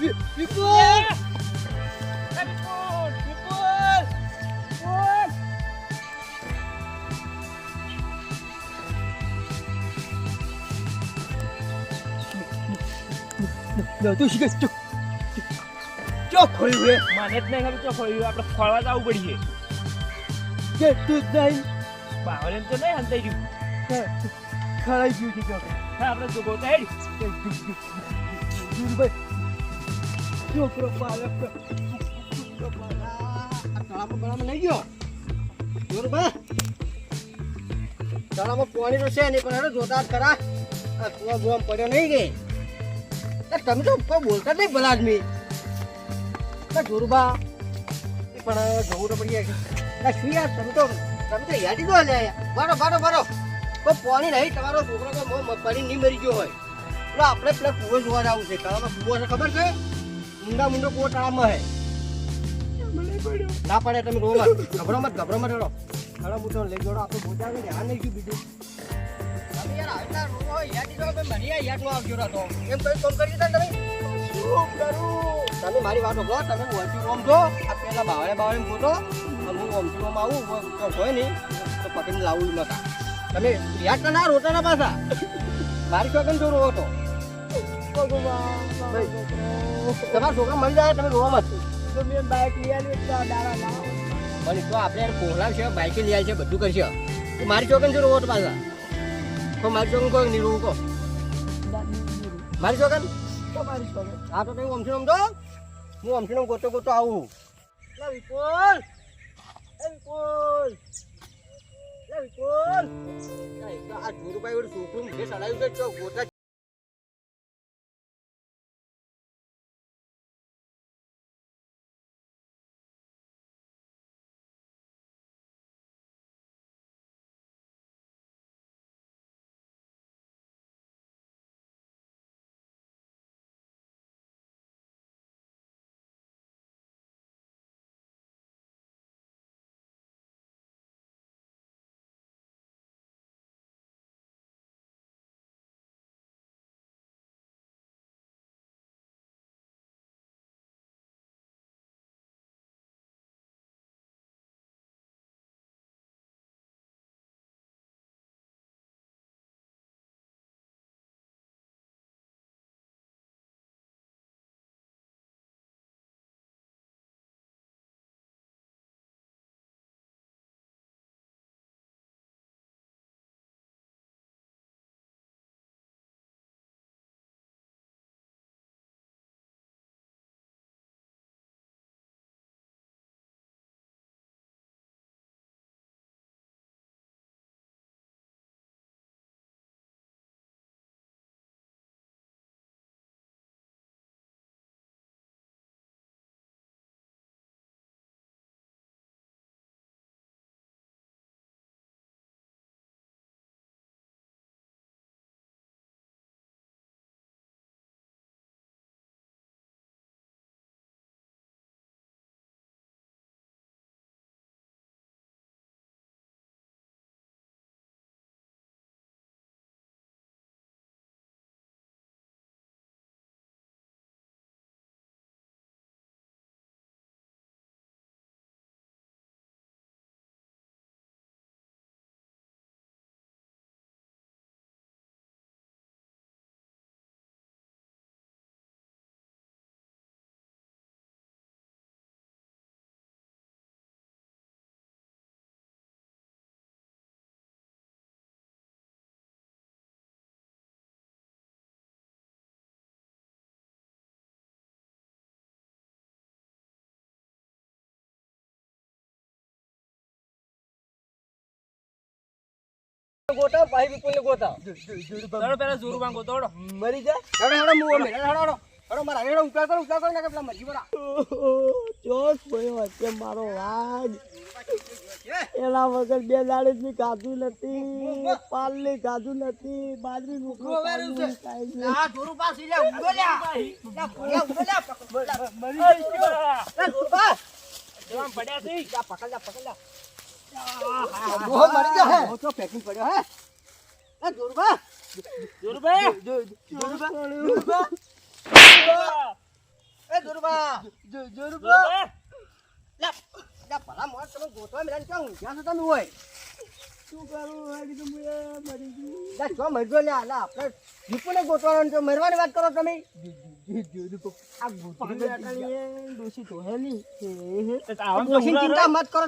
વિપુલ તું શીખે ચૂપ ચો ખોલ્યું હે મને જ નહીં ખબર ચો ફળ્યું આપણે ખોળવા જવું પડીએ કે તું જ નહીં તો નહીં હંતાઈ ગયું ખરાઈ ગયું છે આપણે તો હેડ છોકરો બાળક છે નહીં, પણ હેડો જોતા ખરા કુવા બુવા પડ્યો નહીં કે? તમે તો કોઈ બોલતા નહીં ભલા આદમી. જોરુબા પણ જવું તો પડી જાય. શું યાર, તમે તો તમે તો યાદી દો લે. બારો બારો બારો કોઈ પાણી નહીં, તમારો છોકરો તો પાણી નહીં મરી ગયો હોય. એટલે આપણે પેલા કુવો જોવા જવું છે. તળાવમાં કુવો ખબર છે? ઊંડા મુંડો કોટ તળાવમાં હે. ના પડે તમે રોવા ગભરો મત ગભરો મત રો ખડા મુઠો લઈ જોડો આપણે બોજા ને ધ્યાન નહીં ગયું બીજું? તમે યાર યાદ કે મને યાર યાદ નો આવજો રાતો. એમ કઈ કોમ કરી દીધા તમે. શું કરું? તમે મારી વાત સાંભળો તમે ઓમથી રોમ જો આ પેલા બાવળે બાવળે ફોટો. હું ઓમથી ઓમ આવું. હોય નહીં. તો પકડીને લાવું નતા. તમે યાદ ના રોતા ના પાછા. મારી ચોકન જો રોવો તો. તમારા છોકરા મળી જાય તમે રોવા મત બાઇક લઈ આવી લાવો. પણ તો આપણે પોહલાવ છે બાઇક લઈ આવી છે બધું કરશે. તો મારી ચોકન જો રોવો તો પાછા? તો મારી ચોકન કોઈ નહીં રોવું કહો મારી ચોકન હા તો કઈ ઓમસી તો હું ઓમસી ઓમ ગોતો ગોતો આવું લે વિપુલ. એ વિપુલ. લે વિપુલ. આ જોરુભાઈ છોકરું મુખે સડાયું છે ગોતા વિપુલ ચાલો પેલા ગોતોડો મરી જાય? હેડો હેડો હું ઓમે હેડો હેડો હેડો. મારા હેડો ઉતાર કરો ઉતાર કરો ને પેલા મરી પડા ચોક પડ્યો હશે મારો વાઘ એના વગર બે દાડે ની ખાધું નથી પાલની ખાધું નથી બાજરી નું આ જોરુ પાસ લે ઉડો લે લા ભોળિયા ઉડો લે જવાન પડ્યા છે. પકડ જા પકડ જા બહુ મરી જા હે. તો પેકિંગ પડ્યો હે. એ જોરબા જોરુભાઈ જોરબા જોરબા એ જોરુબા. જોરુબા, લા લા ભલા મોણ તમે ગોતવા મેળાને ક્યાં ઊંઘ્યા છો તમે હોય શું કરું આ કીધું હું મરી ગયું શું મરજો લે આલા આપણે દીપુને ગોતવાનો છો મરવાની વાત કરો તમે આ દોષી તો હે નહીં દોષી ચિંતા મત કરો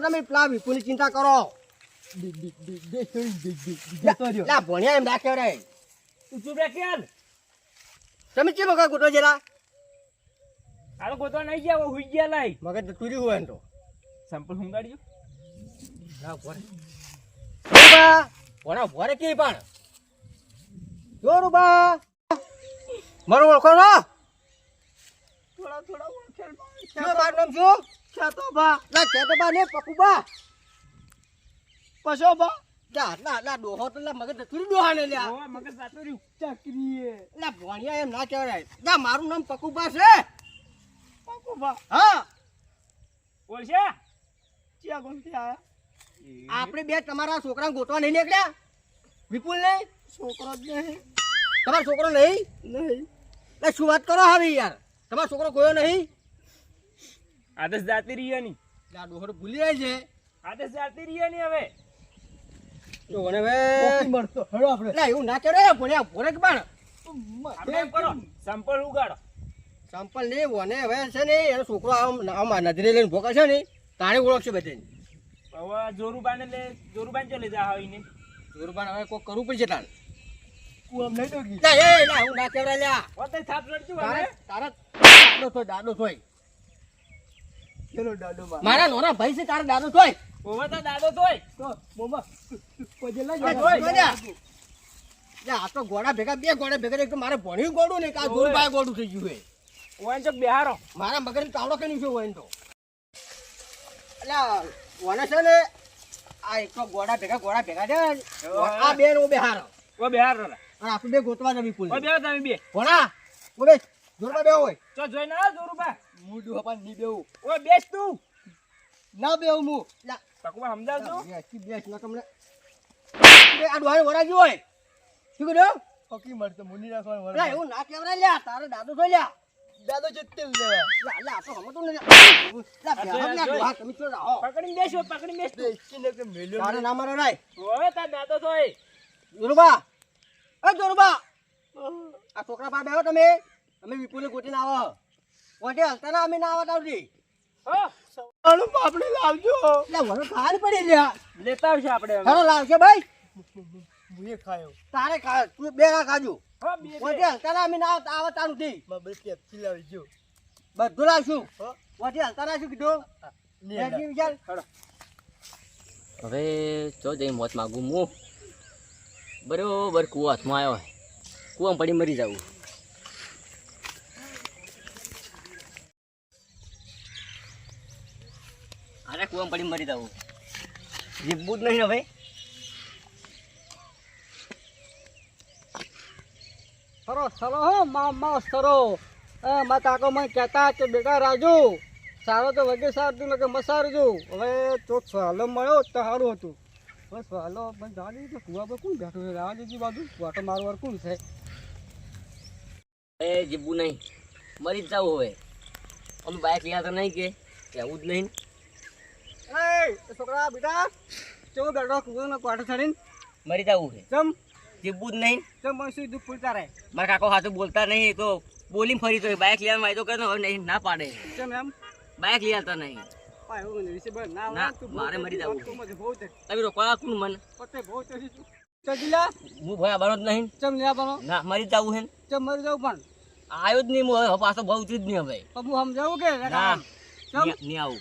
ગયા હુઈ ગયા લાઈ મગજ તુરી જોરુબા ભણા ભરે કે પણ? જોરુબા મારો ઓળખો નો થોડા થોડા ઓળખેલ શું મારું નામ શું? ખેતો બા ના કેતો બા ને પકુબા. પશો બા લા લા લા ડોહો તો લા મગજ તુરી ડોહા લ્યા. ઓવે, મગજ જાતું રહ્યું. ચકરીએ. લા ભણ્યા એમ ના કહેવાય. ના મારું નામ પકુબા છે. પાકો હા. બોલ છે? ચિયા ગોમતી આયા. આપણે બે તમારા છોકરા ગોતવા નહીં નીકળ્યા? વિપુલ ને છોકરો જ નહીં. તમારો છોકરો નહીં? નહીં. શું વાત કરો હવે યાર? તમારો છોકરો ગયો નહીં? આદર્શ જાતી રહ્યા ની લા ડોહો ભૂલી જાય છે. આદર્શ જાતી રહ્યા ની હવે. તો મને હવે મળતો હળો આપણે. ના એવું ના કહેવાય ભણ્યા ભોરે કે પણ. આપણે કરો, સંપલ ઉગાડો. સંપલ નહીં વને હવે છે ને એનો છોકરો આમ નજરે લઈને ભોકા છે ને તાણે ઓળખશે બધે મારા નોરા ભાઈ છે તારા દાડો થોય આ તો ગોળા ભેગા બે ગોળા ભેગા એક મારે ભણ્યું ગોળું ને આ ગોળભાઈ ગોળું થઈ ગયું તો બિહારો. મારા મગર તાવડો કેનું છે ઓન તો? એટલે વને છે ને આ એક તો ગોળા ભેગા ગોડા ભેગા છે ને, આ બે નો બે હારો ઓવે બેહારો રા. અને આપણે બે ગોતવા જમી પુલ ઓ બે તમે બે. ગોડા ઓ બે જોરબા બે હોય. ચો જોઈ ના જોરુબા. મુડું હપાનની બેવું ઓ બેસ તું. ના બેવું મુ. લા, પકવા સમજાવજો. બેસી બેસ ના તમને. બે આ ડોહાને વરાજી હોય. શું કીધું ફકી મળતો મુની રાખવાનું લા, એવું ના કેવરા લ્યા તારે દાદુ તો લ્યા. દાદો જતી લેવા લા. લા તો હમ તો ને લા બેહમ ના ગોહા તમે તો રહો પકડી બેસો પકડી બેસ તો ઇસને કે મેલ્યો તારે ના મારો રાય. ઓય તા દાદો તો એ એ જોરબા. આ છોકરા બા બેહો તમે. અમે વિપુલે ગોટીને આવો. ગોટી હલતા ના અમે ના આવતા આવડી સવાણું આપણે લાવજો. લે મને ખાર પડી લ્યા લેતા આવશે આપણે હાલો લાવશે ભાઈ. મુએ ખાયો. તારે ખા તું બે ના ખાજો. ઓઢી હલતા ના આવીને આવ આવ તારું દી. પેપ્સી લાવી ગયો. બધું લાવશું. ઓઢી હલતા ના શું કીધું? હવે જો જઈ મોત માગું હું બરોબર કુવો હાથમાં આવ્યો કુવામાં પડી મરી જવું અરે કુવામાં પડી મરી જવું જીવવું જ નહીં ને સરો સરો હો મા મા સરો. એ મા કાકો મને કહેતા કે બેટા રાજુ સારો તો વગે સારું ને કે મસારજો હવે તો સવાલો મળ્યો તો સારું હતું. હવે સવાલો મને જાણી દીધું કુવા પર કોણ બેઠું છે? રાજુજી બાજુ વાટો મારવાર કોણ છે? એ જીબુ નહીં. મરી જ જવું હવે. અમે બાઇક લઈ તો નહીં કે કેવું જ નહીં. એ છોકરા બેટા કેવો બેઠો કુવાનો પાટો ચડીને. મરી જવું છે ચમ. જીવવું જ નહીં. ચમ મને શું દુઃખ રહે? મારા કાકો હાથું બોલતા નહીં તો બોલી ફરી તો બાઇક લઈ આવવાનો વાયદો કરે હવે નહીં ના પાડે. ચમ એમ? બાઇક લઈ આવતા નહીં. ના ના, મારે મરી તું જવું. મને બહુ તે તમે રોકવા કોણ મન. પોતે બહુ તે ચજીલા હું ભયા બનો જ નહીં. ચમ લ્યા બનો? ના મરી જવું હે ચમ મરી જાવ પણ. આવ્યો જ નહીં હું હવે પાછો બહુ જ નહીં હવે. તો હું સમજાવું કે ના નહીં નહીં આવું.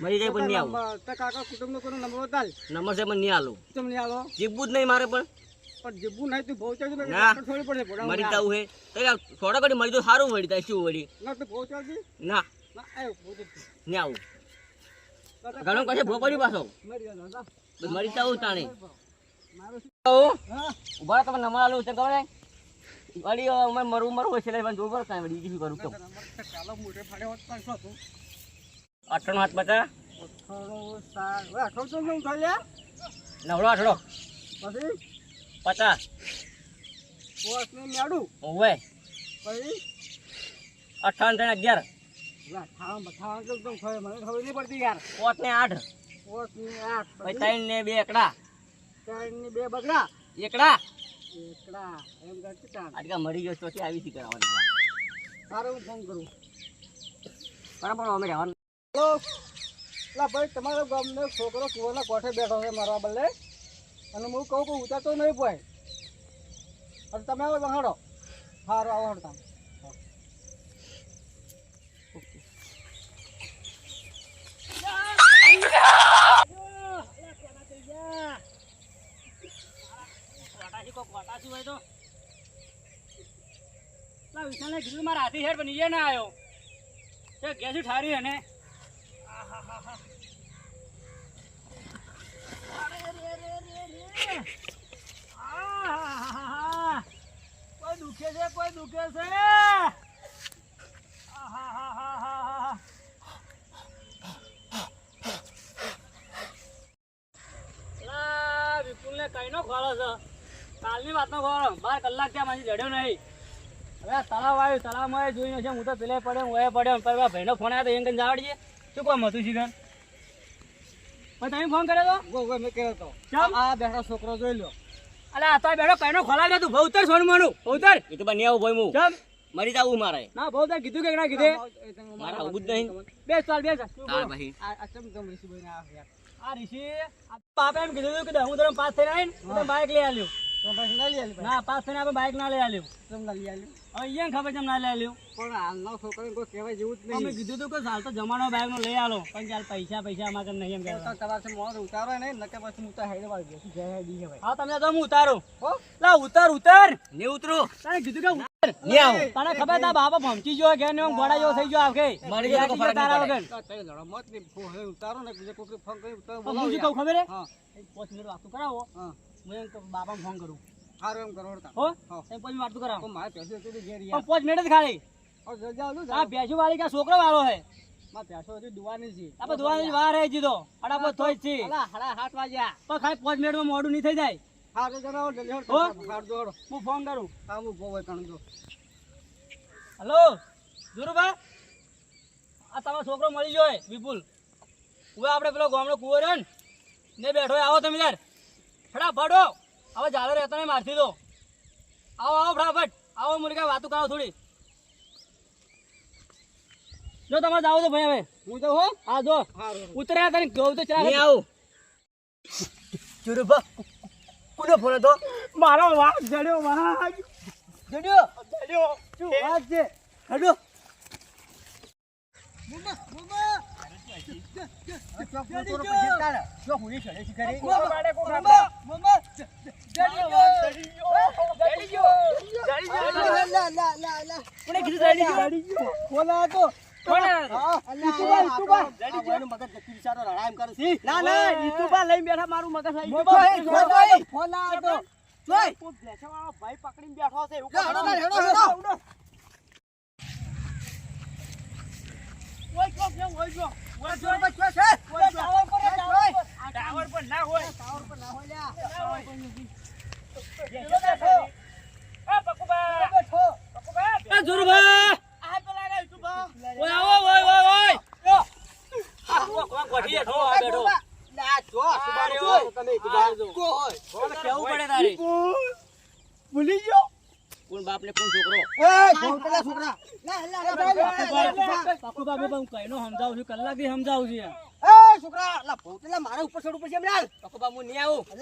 મરી જાય પણ નહીં આવું. તો કાકા કુટુંબનો કોઈ નંબર નંબર છે પણ નહીં આલું. ચમ નહીં આલો? જીવવું જ નહીં મારે પણ. પણ જીબુ નહીં તું પહોંચાડજો ના થોડી પડશે મરી જાવ હે. તો થોડા કડી મરી તો સારું વળી થાય શું વળી ના તું પહોંચાડજે ના. ના આવ. નવડો અઠડો પછી? પચાસ. મેડું ઓવે પછી અઠાવન ત્રણ અગિયાર. ઠામ તો મને ખબર નહીં પડતી યાર. પોત ને આઠ. પોત ને આઠ ત્રણ ને બે એકડા. ત્રણ ને બે બગડા? એકડા. એકડા. એમ કરતી આજકા મરી ગયો ચોથી આવી થી કરાવવાની તારે હું ફોન કરું? બરાબર અમે રહેવાનું. હલો ભાઈ તમારો ગામનો છોકરો કુવાના કોઠે બેઠો છે મારવા બદલે? અને હું કહું કે ઉતારતો નહીં ભાઈ અને તમે આવો વહાડો. સારું આવો હડતા કોટાસી કોક કોટાસી હોય તો લા વિશાલને કીધું મારા હાથી હેડ પણ ના આવ્યો ગેસી ઠારી અને કોઈ દુખે છે, કોઈ દુખે છે? વિપુલ ને વિપુલને કઈનો ખોળો છે? કાલની વાતનો ખોળો. બાર કલાક ત્યાં મારી જડ્યો નહીં. હવે તળાવ આવ્યું. તળાવમાં એ જોઈને છે, હું તો પેલે પડ્યો, હું એ પડ્યો. ભાઈનો ફોન આવ્યો તો એમ કઈ જાવડીએ શું કામ હતું શીખર? તમે ફોન કર્યો તો? ગો ગો મેં કર્યો ચમ? આ બેઠો છોકરો જોઈ લો અલે આ તો બેઠો કઈનો ખોલાવ્યો તું. ભવતર સોન માનું ભવતર એ તો બની આવું ભાઈ હું. ચમ મરી જાવું મારે. ના ભૌતર કીધું કે ના કીધે? મારે આવું જ નહીં. બે ચાલ બે ચાલ તાર ભાઈ. આ ચમ ચમ ઋષિ ભાઈ ના આ ઋષિ આ બાપે એમ કીધું કે હું તને પાસ થઈને આવીને તને બાઇક લઈ આલ્યું. તો પછી ના પાસ થઈને આપણે બાઇક ના લઈ આલ્યું. ચમ ના લઈ આલી અહીંયા ખબર ના લઈ આલ્યું. પણ હાલના છોકરાને કોઈ કહેવાય જેવું જ અમે કીધું હતું કે હાલ તો જમાનો બાઇક નો લઈ આલો. પણ ચાલ પૈસા પૈસા અમારે નહીં એમ તો તમારે મોર ઉતારો ને નકે પછી હું તો હેડ વાળી ગયો જય હેડી છે હા તમે તો હું ઉતારું. હો? લા ઉતાર ઉતાર. ને ઉતરું. તને કીધું કે ઉતાર. ને આવું. તને ખબર તા બાપા ભમચી ગયો કે ને ઘોડા જેવો થઈ ગયો આખે મરી જાય ફરક તારા વગર? તઈ લડો મત નહીં. ઉતારો ને બીજે કોઈ ફોન કરી ઉતારો તો હું શું કહું ખબર હે? હા. મિનિટ વાતું કરાવો. હા. હું બાપાને ફોન કરું. સારું એમ કરો હો? એમ પછી વાતું કરાવો. મારે પેસે સુધી ઘેર યાર પાંચ મિનિટ ખાલી. આ ભેંસુ વાળી કે છોકરો વાળો હે? માં પેસો હજી દુવાની છે. આપણે વાર જીધો અડાપો થોઈ જ છે. અલા હાડા હાથ વાગ્યા. પણ ખાલી પાંચ મિનિટમાં મોડું નહીં થઈ જાય. હા તો જલ્દી હો? ફોન કરું. હા હું બહુ કણ દો હલો? ધુરુભા? આ તમારો છોકરો મળી ગયો હે, વિપુલ. હવે આપણે પેલો ગામડો કુવો રહ્યો ને બેઠો. આવો તમે યાર. ફટાફટ હો. હવે જાડો રહેતો નહીં મારથી દો. આવો આવો ફટાફટ. આવો મુર્ગા વાતું કરાવો થોડી. જો તમારે જાવ તો ભાઈ હવે. હું તો હો. આ જો. ઉતર્યા તને કહું તો ચલા. આવું. ચુરુભા કોનો ફોન હતો? મારો વાઘ જડ્યો વાઘ. જડ્યો? જડ્યો. શું વાત છે? હડો લઈને બેઠા મારું મગજ આવી ભાઈ પકડીને બેઠો છે એવું. ઓય જો ઓય જો ટાવર પર ના હોય. ટાવર પર ના હોય લ્યા. ના હોય. બેસો, બેસો. આ પકુબા પકુબા આ જોરુભા આ પેલા રે ઈતુબા ઓય આવો ઓય ઓય ઓય યો. આ કોક કોક ગોઠી બેઠો આ બેઠો ના, જો, આ સુબારો રહ્યો. જો, તમે આ કીધું. જો. કો હોય. કોણ કેવું પડે તારે ભૂલી ગયો કોણ બાપ ને કોણ છોકરો એ છોકરા છોકરા લા, લા, લા, લા, લા, લા, લા, લા. પકુબા બે હું કઈનો સમજાવું છું કલાકથી સમજાવું છું યાર. એ છોકરા લા ભોંતલા મારા ઉપર ચડવું પડશે એમ લા પકોબા હું નહીં આવું લા ઉધર ના ના નહીં આવું નહીં આવું નહીં આવું હવે તે પડી જાય પડી તમે તમે પડ્યો તમે પડ્યો તમે હું લાવું હું લાવું હું લાવું લા સરજી લા ઉપર બતાવજે ના બતાવજે એટલે કાઢવા દો. લા લા આગળ આગળ આગળ આગળ ના, ના, ના, પડ્યું, પડ્યું. છોકરા માં હાલ પડ્યું છોકરા લે છોકરા બહુ તારો બહુ તારો લે માય બહુ તારો બોલો, બોલો, બોલો, તમે થઈ ગયો હોય. નહીં આવું બાઈક આ બારો લે નહીં આવું જોરુબા હું બોલાવું બાઈક લિયા લે જોરુબા, ના,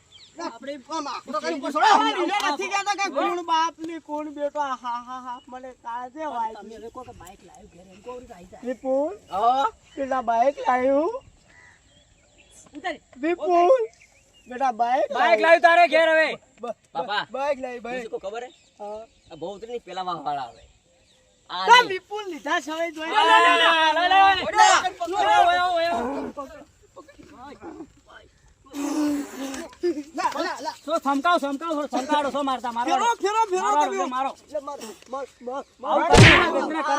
આપણે આકડો કરી ઉપર છોડો. નથી કહેતા કે કોણ બાપ ને કોણ બેટો હા હા હા મને કાજે વાય તમે હવે કોઈ બાઈક લાવ્યું ઘરે કોણ જાય વિપુલ હા કેટલા બાઈક લાવ્યું ઉતાર વિપુલ બેટા બાઈક બાઈક લાવ્યું તારે ઘેર હવે બાપા બાઈક લાવી બીજું કોઈ ખબર હે હા બહુ ઉતરી પેલા વાળા આવે આ વિપુલ લીધા છે જોઈ લે, લે, લે, લે, લે, સો સમકાવ સમકાવ સો સો મારતા મારો ફેરો ફેરો ફેરો મારો તમે. મારો મારો કરે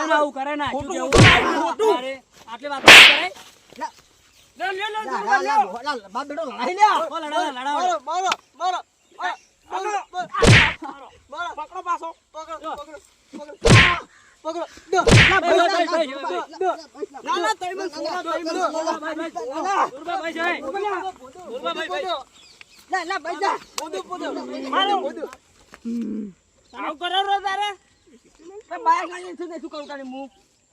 ના, આવું કરે ના. અરે, આટલી વાત કરે? લે, લે, લે, લા, બાપ બેટો લડાઈ લે. ઓ, લડાવો, લડાવો. મારો મારો મારો પકડો, પાછો પકડો પકડો પકડો ભાઈ, ભાઈ, ભાઈ, ભાઈ, ના ના તઈ મને સોના તઈ મને સોના. દુર્ગાભાઈ જાય. દુર્ગાભાઈ ભાઈ. લા, લા, ભાઈ, જા. પોદો પોદો મારો. પોદો. આવું કરે રો તારે એ બાઈક શું શું કરું તારે મું?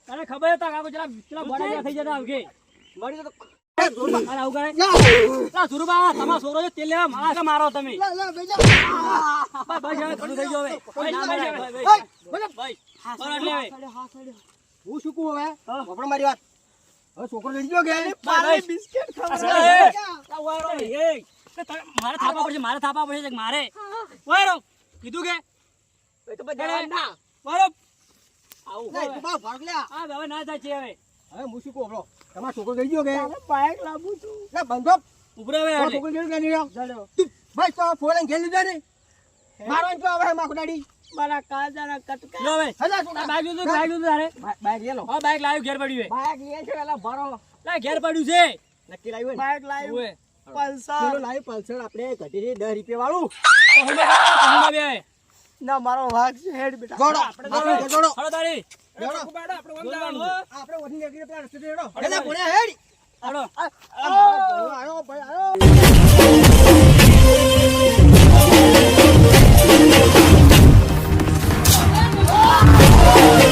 તને ખબર હતા કાકો જરા પેલા ગોળા થઈ જતા આવગે મળી તો એ જોરબા. અરે આવું કરે લા, લા સુરુબા તમારો છોકરો છે તેલ લેવા મારા મારો તમે ભાઈ. ભાઈ ભાઈ ભાઈ ના ભાઈ ભાઈ ભાઈ. ભાઈ હું શું કહું હવે મારી વાત હવે છોકરો લડી ગયો કે? ભાઈ બિસ્કિટ આ ખાવા સાલા એ. મારે થાપા પડશે મારે થાપા પડશે મારે? વાયરો કીધું કે? એ તો બધા ના. વાયરો આવું હવે. બા ભાગ. આ હવે ના થાય છે હવે. હવે હું શું કહું તમારો છોકરો લડી ગયો કે? બાઈક લાવું છું. લે બંધો. ઉભરે હવે છોકરો લડી ગયો કે નહીં? ભાઈ તો લઈને ઘેર લીધા ને? મારો તો હવે માખો દાડી. મારા કાજાના કટકા. લો હવે. બાઈક લીધું બાઈક લીધું તારે. બાઈક લે લો. હા બાઈક લાવ્યું ઘેર પડ્યું હે બાઈક લે છે એલા ભરો. લા ઘેર પડ્યું છે. નક્કી લાવ્યું ને? બાઈક લાવ્યું. પલ્સર. પેલું લાવ્યું પલ્સર આપણે ઘટી 10 રૂપિયા વાળું. તો બે. ના મારો વાઘ છે હેડ બેટા. જોડો. આપણે જોડો. હળો તારી. જોડો. બોલવાનું, હો. આપણે વધી નીકળી પેલા રસ્તે જોડો. એલા ભણ્યા હેડ. હળો. આયો ભાઈ આવ્યો. Oh,